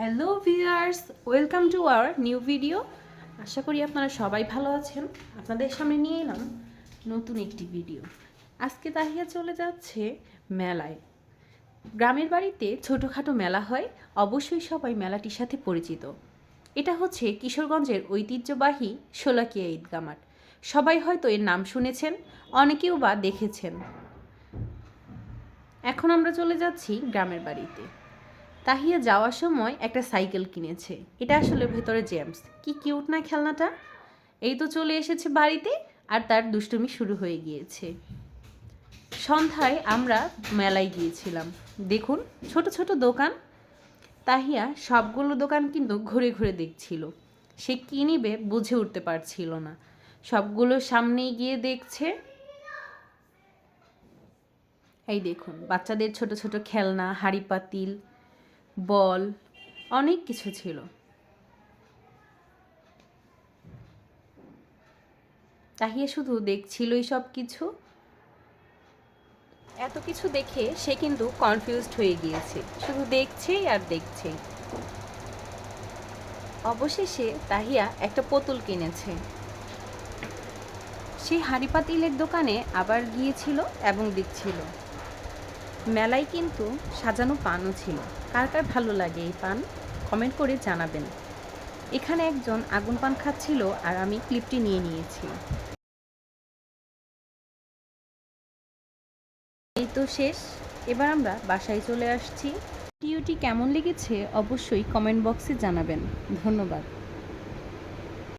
Hello viewers, welcome to our new video. আশা করি আপনারা সবাই ভালো আছেন। আপনাদের সামনে নিয়ে এলাম নতুন একটি ভিডিও। আজকে তাহিয়া চলে যাচ্ছে মেলায়। গ্রামের বাড়িতে ছোটোখাটো মেলা হয়, অবশ্যই সবাই মেলাটির সাথে পরিচিত। এটা হচ্ছে কিশোরগঞ্জের ঐতিহ্যবাহী শোলাকিয়া ঈদগা মাঠ। সবাই হয়তো এর নাম শুনেছেন, অনেকেও বা দেখেছেন। এখন আমরা চলে যাচ্ছি গ্রামের বাড়িতে। তাহিয়া যাওয়ার সময় একটা সাইকেল কিনেছে। এটা আসলে ভেতরে জেমস। কি কিউট না খেলনাটা? এই তো চলে এসেছে বাড়িতে আর তার দুষ্টুমি শুরু হয়ে গিয়েছে। সন্ধ্যায় আমরা মেলায় গিয়েছিলাম। দেখুন, ছোট ছোট দোকান। তাহিয়া সবগুলো দোকান কিন্তু ঘুরে ঘুরে দেখছিল। সে কী নিবে বুঝে উঠতে পারছিল না। সবগুলো সামনেই গিয়ে দেখছে। এই দেখুন, বাচ্চাদের ছোট ছোট খেলনা, হাঁড়ি পাতিল বল, অনেক কিছু ছিল। তাহিয়া শুধু দেখছিলই সব কিছু। এত কিছু দেখে সে কিন্তু কনফিউজড হয়ে গিয়েছে। শুধু দেখছেই আর দেখছেই। অবশেষে তাহিয়া একটা পুতুল কিনেছে। সে হাঁড়ি পাতিলের দোকানে আবার গিয়েছিল এবং দেখছিল। মেলায় কিন্তু সাজানো পানও ছিল। কার কার ভালো লাগে এই পান? কমেন্ট করে জানাবেন। এখানে একজন আগুন পান খাচ্ছিল আর আমি ক্লিপটি নিয়ে নিয়েছি। এই তো শেষ। এবার আমরা বাসায় চলে আসছি। ভিডিওটি কেমন লেগেছে অবশ্যই কমেন্ট বক্সে জানাবেন। ধন্যবাদ।